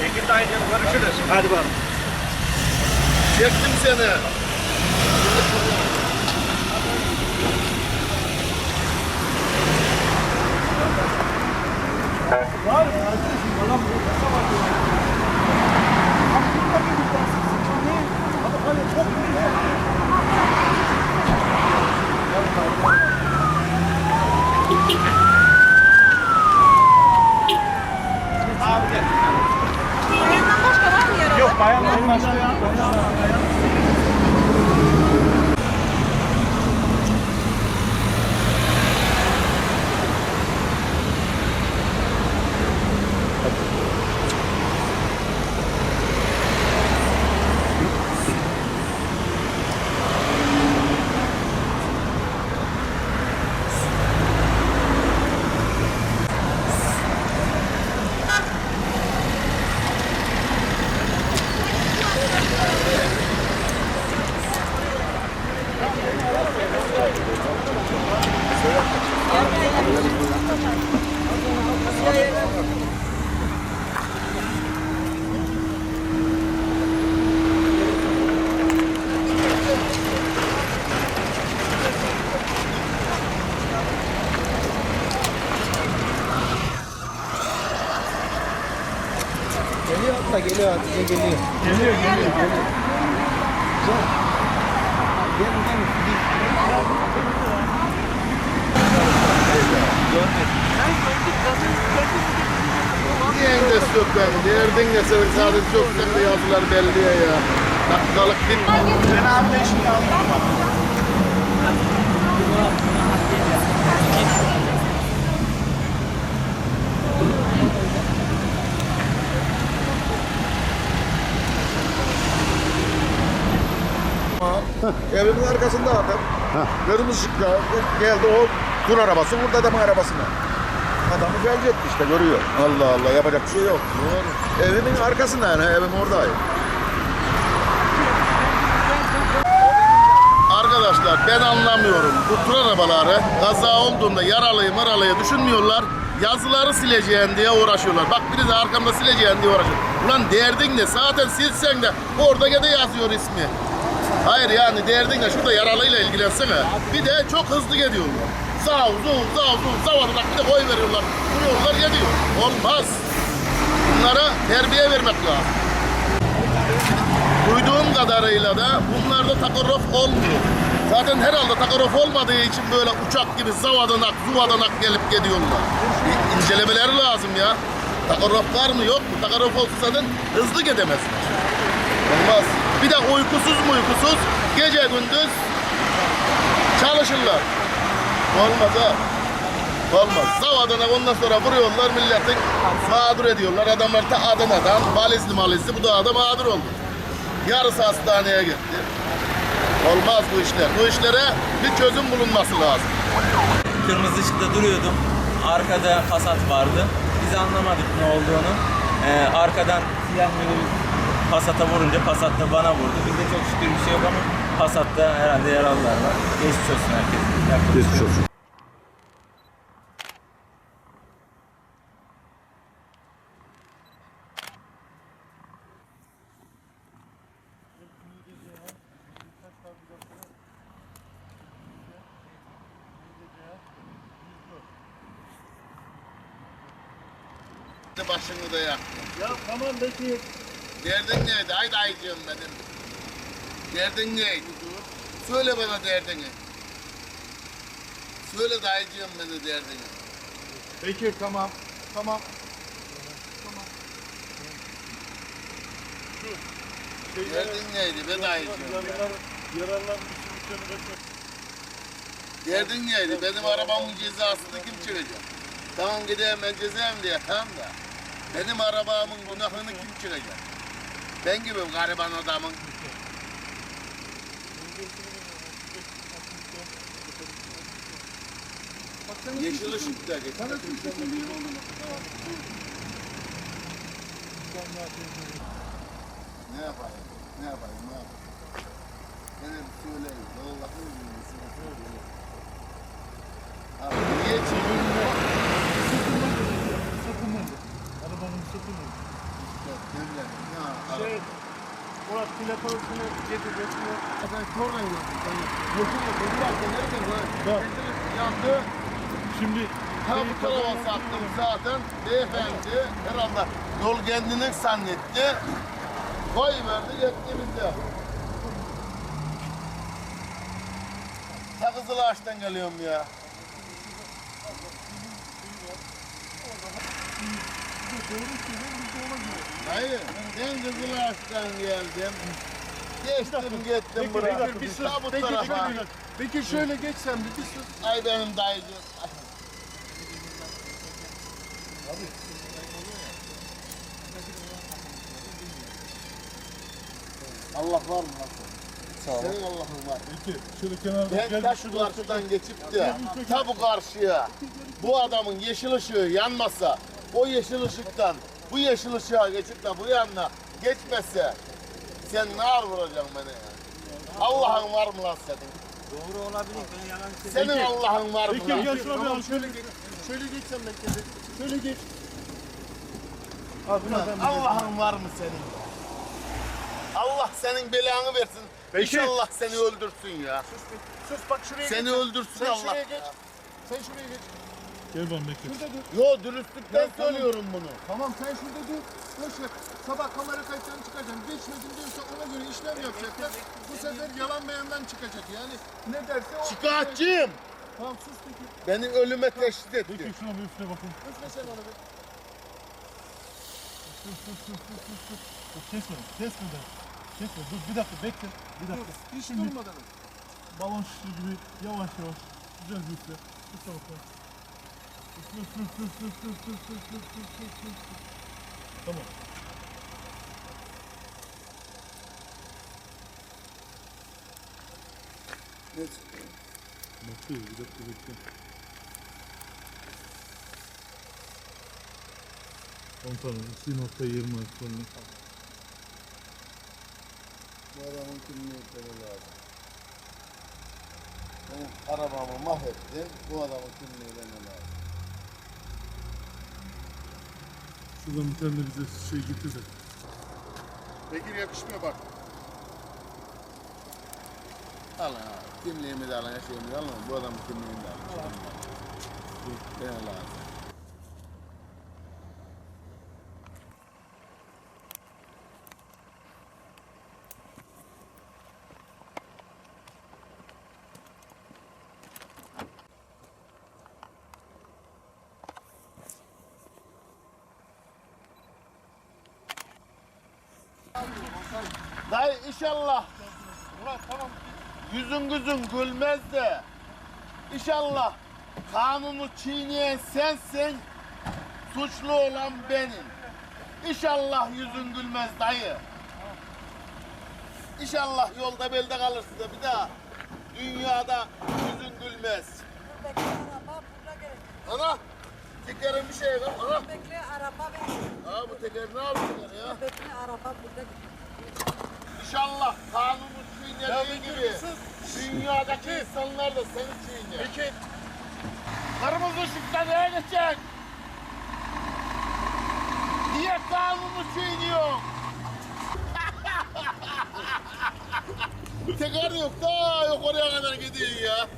Peki dayıcım görüşürüz. Hadi bakalım. Çektim seni. Bayandan Geliyor abla geliyor Hatice geliyor. Geliyor geliyor. geliyor. Gel gel. Niye de yok? Derdin ne senin sadece çok sende yazılar belli ya. Dakikalık bir Ben abi de şimdi alayım. Evimin arkasında adam. Kırmızı ışıkta geldi o tur arabası vurdu adamın arabasına. Adamı felç etti işte görüyor. Allah Allah yapacak bir şey yok. Evimin arkasında yani evim oradayım. Arkadaşlar ben anlamıyorum. Bu tur arabaları kaza olduğunda yaralıyı maralıyı düşünmüyorlar. Yazıları sileceğin diye uğraşıyorlar. Bak biri de arkamda sileceğin diye uğraşıyor. Ulan derdin de zaten silsen de orada gene yazıyor ismi. Hayır yani derdin de şurada yaralıyla ilgilensene. Bir de çok hızlı gidiyorlar. Sağ uzun, sağ uzun, savadırak bir de koy veriyorlar. Vuruyorlar gidiyor. Olmaz. Bunlara terbiye vermek lazım. Duyduğum kadarıyla da bunlarda takorof olmuyor. Zaten herhalde takorof olmadığı için böyle uçak gibi zavadanak, zuvadanak gelip gidiyorlar. İncelemeleri lazım ya. Takorof var mı yok mu? Takorof olsa zaten hızlı gidemezler. Olmaz. Bir de uykusuz mu uykusuz gece gündüz çalışırlar. Olmaz ha. Olmaz. Zavadına ondan sonra vuruyorlar milletin mağdur ediyorlar. Adamlar ta Adana'dan valizli malizli bu da da mağdur oldu. Yarısı hastaneye gitti. Olmaz bu işler. Bu işlere bir çözüm bulunması lazım. Kırmızı ışıkta duruyordum. Arkada Passat vardı. Biz anlamadık ne olduğunu. Ee, arkadan siyah minibüs Passat'a vurunca Passat da bana vurdu. Bizde çok şükür bir şey yok ama Passat'ta herhalde yaralılar var. Geçmiş olsun herkese. Geçmiş olsun. Başını da yak. Ya tamam peki. Derdin neydi? Haydi ayıcığım benim. Derdin neydi? Söyle bana derdini. Söyle dayıcığım bana derdini. Peki tamam. Tamam. Derdin neydi be dayıcığım? Yaralanmış Derdin neydi? Benim arabamın cezasını kim çekecek? Tamam gideyim ben cezayım diye tamam da. Benim arabamın günahını kim çekecek? Ben gibi gariban adamın. Yeşil ışıkta geç. Ne yapayım? Ne yapayım? Ne yapayım? Gene bir söyleyeyim. Allah'ın söyleyeyim. Abi niye şey, Murat plakasını getireceksin. Ben sormayın ya. Yokum yok. Bir dakika nereden lan? Bak. Yandı. Şimdi Ha bu tarafa sattım zaten. Beyefendi herhalde yol kendini zannetti. Koy verdi yetti bizde. Ağaçtan geliyorum ya. Doğru Hayır, ben Kızıl Ağaç'tan geldim. Geçtim gittim buraya. bir sus. Bu Peki, tarafa. peki, Peki şöyle geçsem bir, bir sus. Ay benim dayıcım. Allah var mı Sağ ol. Senin Allah'ın var. Peki şöyle kenara Ben ta şu karşıdan geçip de ta bu karşıya bu adamın yeşil ışığı yanmasa o yeşil ışıktan bu yeşil ışığa geçip de bu yanına geçmezse sen ne ar vuracaksın beni ya? Allah'ın var mı lan senin? Doğru olabilir. Ben yalan Senin Allah'ın var mı Peki lan? gel şuna bir al. şöyle geç. Şöyle geçsem ben kesin. Şöyle geç. Abi Ulan Allah'ın var mı senin? Allah senin belanı versin. Peki. İnşallah seni öldürsün ya. Sus bak şuraya Seni öldürsün Allah. ya. Sen şuraya geç. Gel bana bekle. Yo dürüstlükten söylüyorum bunu. Tamam sen şurada dur. Boş ver. Sabah kamera kayıtlarını çıkacaksın. Geçmedin diyorsa ona göre işlem yapacaklar. Bu sefer yalan beyandan çıkacak. Yani ne derse o. Şikayetçiyim. Tamam sus peki. Beni ölüme teşhis etti. Peki şuna bir üstüne bakın. Üfle sen onu bir. Dur, Kesme, kesme de. Kesme, dur bir dakika bekle. Bir dakika. Hiç Şimdi durmadan. balon şişir gibi yavaş yavaş güzel bir üfle. Üfle bakalım. Tamam. Evet. Bakıyoruz bir dakika bekle. Komutanım 2.20 sonra. Bu adamın kimliği yıkmalı lazım. Benim arabamı mahvetti. Bu adamın kimliği yıkmalı Şuradan bir tane de bize şey getir de. Bekir yakışmıyor bak. Alın abi. Kimliğimi de alın, her şeyimi de alın. Bu adamın kimliğini de alın. Bana lazım. Dayı inşallah. Ulan tamam. Yüzün gözün gülmez de. İnşallah kanunu çiğneyen sensin. Suçlu olan benim. İnşallah yüzün gülmez dayı. İnşallah yolda belde kalırsın da bir daha dünyada yüzün gülmez. Ana tekerin bir şey var. Ana. Bekle araba bekle. Aa bu teker ne yapıyorlar ya? Bekle araba burada. İnşallah kanunu çiğnediği gibi dünyadaki insanlar da seni çiğner. Peki. Kırmızı ışıkta neye geçecek? Niye kanunu çiğniyor? Teker yok da yok oraya kadar gidiyor ya.